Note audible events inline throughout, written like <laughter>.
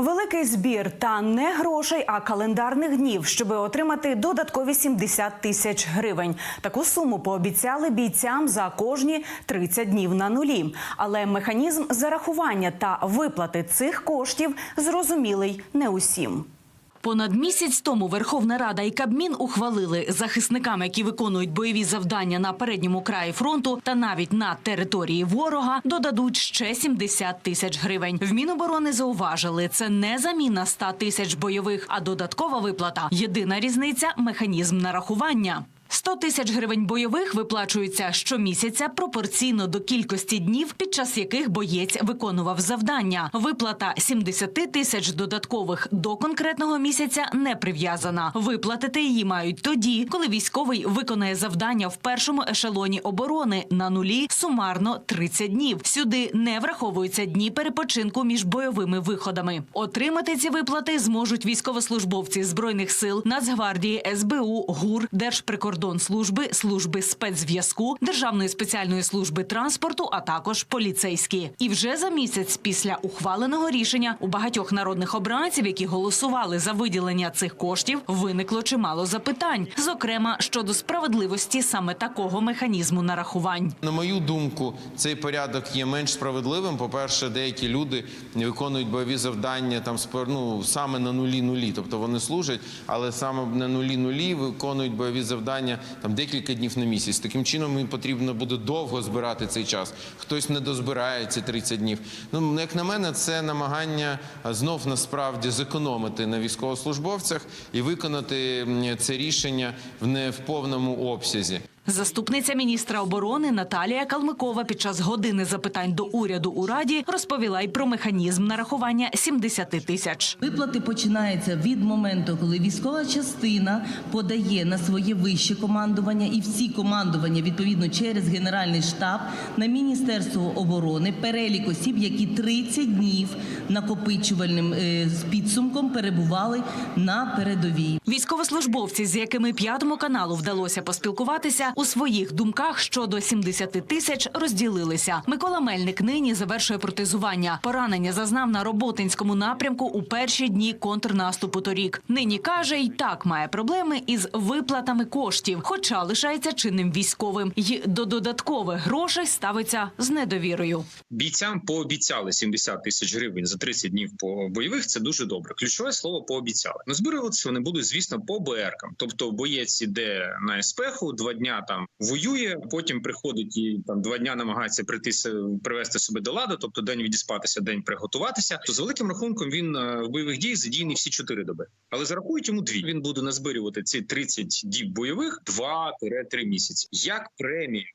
Великий збір та не грошей, а календарних днів, щоби отримати додаткові 70 тисяч гривень. Таку суму пообіцяли бійцям за кожні 30 днів на нулі. Але механізм зарахування та виплати цих коштів зрозумілий не усім. Понад місяць тому Верховна Рада і Кабмін ухвалили захисникам, які виконують бойові завдання на передньому краї фронту та навіть на території ворога, додадуть ще 70 тисяч гривень. В Міноборони зауважили, це не заміна 100 тисяч бойових, а додаткова виплата. Єдина різниця механізм нарахування. 100 тисяч гривень бойових виплачуються щомісяця пропорційно до кількості днів, під час яких боєць виконував завдання. Виплата 70 тисяч додаткових до конкретного місяця не прив'язана. Виплатити її мають тоді, коли військовий виконає завдання в першому ешелоні оборони на нулі сумарно 30 днів. Сюди не враховуються дні перепочинку між бойовими виходами. Отримати ці виплати зможуть військовослужбовці збройних сил, Нацгвардії, СБУ, ГУР, Держприкордонслужби, служби спецзв'язку, Державної спеціальної служби транспорту, а також поліцейські. І вже за місяць після ухваленого рішення у багатьох народних обранців, які голосували за виділення цих коштів, виникло чимало запитань, зокрема щодо справедливості саме такого механізму нарахувань. На мою думку, цей порядок є менш справедливим. По-перше, деякі люди виконують бойові завдання там ну, саме на нулі нулі, тобто вони служать, але саме на нулі нулі виконують бойові завдання там декілька днів на місяць. Таким чином їм потрібно буде довго збирати цей час. Хтось не дозбирає ці 30 днів. Ну як на мене, це намагання знов насправді зекономити на військовослужбовцях і виконати це рішення в не в повному обсязі. Заступниця міністра оборони Наталія Калмикова під час години запитань до уряду у раді розповіла й про механізм нарахування 70 тисяч. Виплати починаються від моменту, коли військова частина подає на своє вище командування і всі командування відповідно через Генеральний штаб на Міністерство оборони перелік осіб, які 30 днів накопичувальним е, підсумком перебували на передовій. Військовослужбовці, з якими п'ятому каналу вдалося поспілкуватися, у своїх думках щодо 70 тисяч розділилися. Микола Мельник нині завершує протезування. Поранення зазнав на роботинському напрямку у перші дні контрнаступу торік. Нині каже, й так має проблеми із виплатами коштів, хоча лишається чинним військовим. І до додаткових грошей ставиться з недовірою. бійцям пообіцяли 70 тисяч гривень за 30 днів по бойових. Це дуже добре. Ключове слово пообіцяли. Ну збируватися вони будуть, звісно, по БРкам. Тобто боєць іде на СПХу, два дня там воює, потім приходить і там два дня намагається прийти привести себе до ладу, тобто день відіспатися, день приготуватися. То за великим рахунком він е, в бойових діях задіяний всі 4 доби, але зарахують йому дві. Він буде назбирювати ці 30 діб бойових 2-3 місяці. Як премія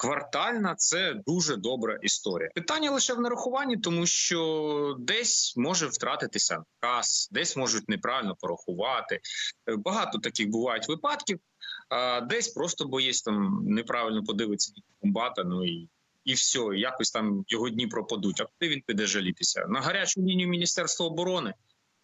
квартальна це дуже добра історія. Питання лише в нарахуванні, тому що десь може втратитися кас, десь можуть неправильно порахувати. Е, Багато таких бувають випадків. А десь просто боєць там неправильно подивиться комбата, ну і. І все, якось там його дні пропадуть. А куди він піде жалітися? На гарячу лінію Міністерства оборони.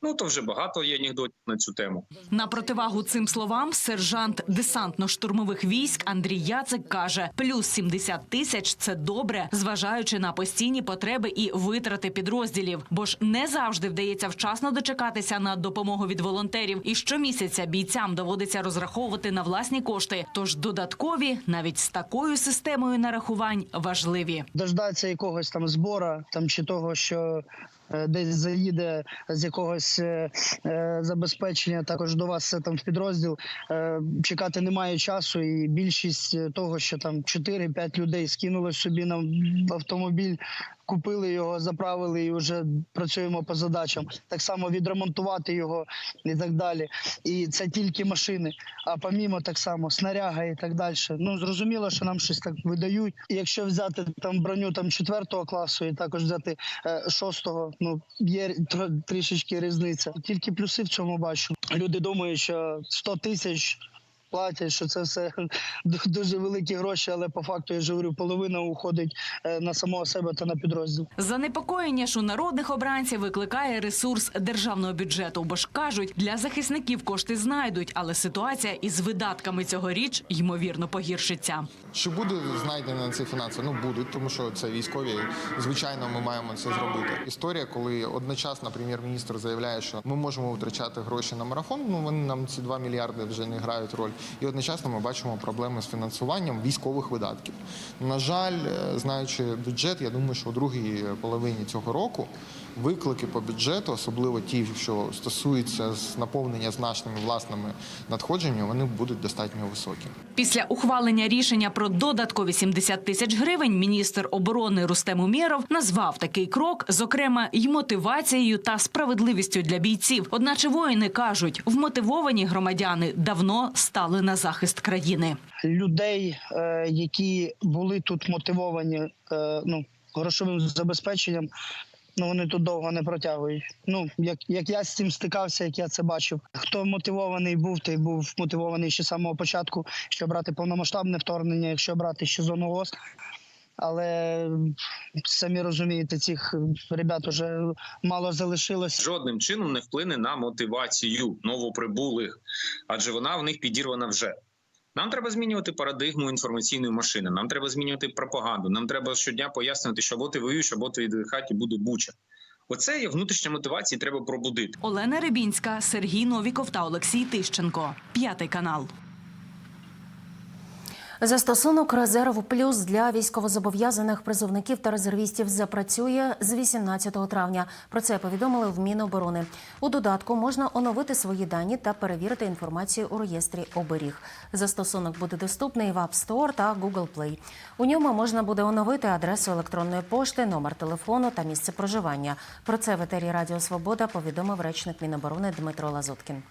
Ну то вже багато є анекдотів на цю тему. На противагу цим словам сержант десантно-штурмових військ Андрій Яцик каже: плюс 70 тисяч це добре, зважаючи на постійні потреби і витрати підрозділів. Бо ж не завжди вдається вчасно дочекатися на допомогу від волонтерів. І щомісяця бійцям доводиться розраховувати на власні кошти. Тож додаткові, навіть з такою системою нарахувань, важливі. дождатися якогось там збора, там чи того, що десь заїде з якогось е, е, забезпечення, також до вас там в підрозділ. Е, чекати немає часу, і більшість е, того, що там 4-5 людей скинули собі на автомобіль. Купили його, заправили і вже працюємо по задачам. Так само відремонтувати його і так далі. І це тільки машини. А помімо так само снаряга і так далі. Ну зрозуміло, що нам щось так видають. І якщо взяти там броню там четвертого класу, і також взяти е, шостого, ну є тр- трішечки різниця. Тільки плюси в цьому бачу. Люди думають, що 100 тисяч. Платять, що це все <laughs> дуже великі гроші, але по факту я ж говорю, половина уходить е, на самого себе та на підрозділ. Занепокоєння ж у народних обранців викликає ресурс державного бюджету, бо ж кажуть, для захисників кошти знайдуть, але ситуація із видатками цьогоріч ймовірно погіршиться. Чи буде знайдено ці фінанси? Ну будуть, тому що це військові. Звичайно, ми маємо це зробити. Історія, коли одночасно прем'єр-міністр заявляє, що ми можемо витрачати гроші на марафон. Ну вони нам ці 2 мільярди вже не грають роль. І одночасно ми бачимо проблеми з фінансуванням військових видатків. На жаль, е, знаючи бюджет, я думаю, що у другій половині цього року виклики по бюджету, особливо ті, що стосуються з наповнення з нашими власними надходженнями, вони будуть достатньо високі. Після ухвалення рішення про додаткові 70 тисяч гривень міністр оборони Рустем Умєров назвав такий крок, зокрема, й мотивацією та справедливістю для бійців. Одначе воїни кажуть, вмотивовані громадяни давно стали на захист країни. людей, е, які були тут мотивовані е, ну, грошовим забезпеченням, ну вони тут довго не протягують. Ну, як, як я з цим стикався, як я це бачив. Хто мотивований був, той був мотивований ще з самого початку, щоб брати повномасштабне вторгнення, якщо брати ще зону ООС. Але самі розумієте, цих ребят уже мало залишилось. жодним чином не вплине на мотивацію новоприбулих, адже вона в них підірвана вже. Нам треба змінювати парадигму інформаційної машини. Нам треба змінювати пропаганду. Нам треба щодня пояснювати, що або ти воюєш, або ти хаті буде буча. Оце є внутрішня мотивація, треба пробудити. Олена Рибінська, Сергій Новіков та Олексій Тищенко. П'ятий канал. Застосунок резерв плюс для військовозобов'язаних призовників та резервістів запрацює з 18 травня. Про це повідомили в Міноборони. У додатку можна оновити свої дані та перевірити інформацію у реєстрі оберіг. Застосунок буде доступний в App Store та Google Play. У ньому можна буде оновити адресу електронної пошти, номер телефону та місце проживання. Про це в етері Радіо Свобода повідомив речник Міноборони Дмитро Лазуткін.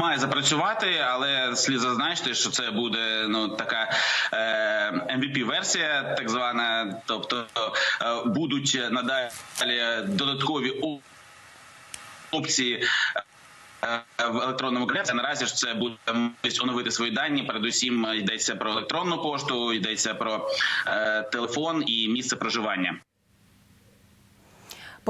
Має запрацювати, але слід зазначити, що це буде ну така е, MVP версія, так звана. Тобто е, будуть надалі додаткові опції. е, В електронному кляці наразі ж це буде оновити свої дані. Передусім йдеться про електронну пошту, йдеться про е, телефон і місце проживання.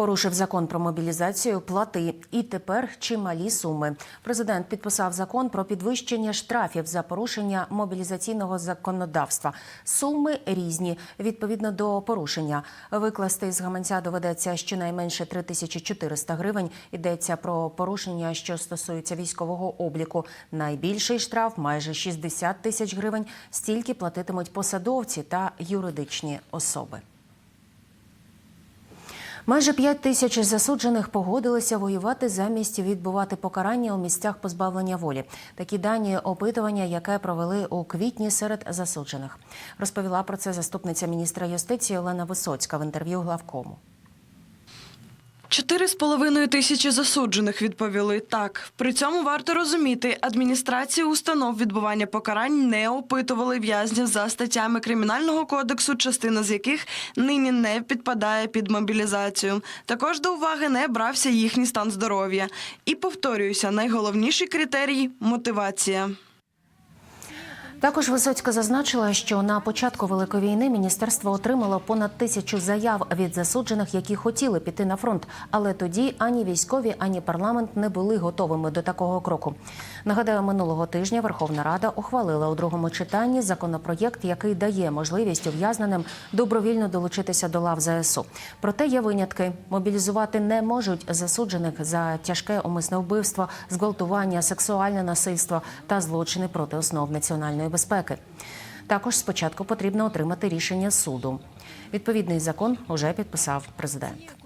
Порушив закон про мобілізацію, плати і тепер чималі суми. Президент підписав закон про підвищення штрафів за порушення мобілізаційного законодавства. Суми різні відповідно до порушення. Викласти з гаманця доведеться щонайменше 3400 гривень. Йдеться про порушення, що стосується військового обліку. Найбільший штраф майже 60 тисяч гривень. Стільки платитимуть посадовці та юридичні особи. Майже 5 тисяч засуджених погодилися воювати замість відбувати покарання у місцях позбавлення волі. Такі дані опитування, яке провели у квітні серед засуджених, розповіла про це заступниця міністра юстиції Олена Висоцька в інтерв'ю главкому. Чотири з половиною тисячі засуджених відповіли так. При цьому варто розуміти, адміністрації установ відбування покарань не опитували в'язнів за статтями кримінального кодексу, частина з яких нині не підпадає під мобілізацію. Також до уваги не брався їхній стан здоров'я. І повторююся, найголовніший критерій мотивація. Також Висоцька зазначила, що на початку великої війни міністерство отримало понад тисячу заяв від засуджених, які хотіли піти на фронт. Але тоді ані військові, ані парламент не були готовими до такого кроку. Нагадаю, минулого тижня Верховна Рада ухвалила у другому читанні законопроєкт, який дає можливість ув'язненим добровільно долучитися до лав ЗСУ. Проте є винятки: мобілізувати не можуть засуджених за тяжке умисне вбивство, зґвалтування, сексуальне насильство та злочини проти основ національної безпеки. Також спочатку потрібно отримати рішення суду. Відповідний закон уже підписав президент.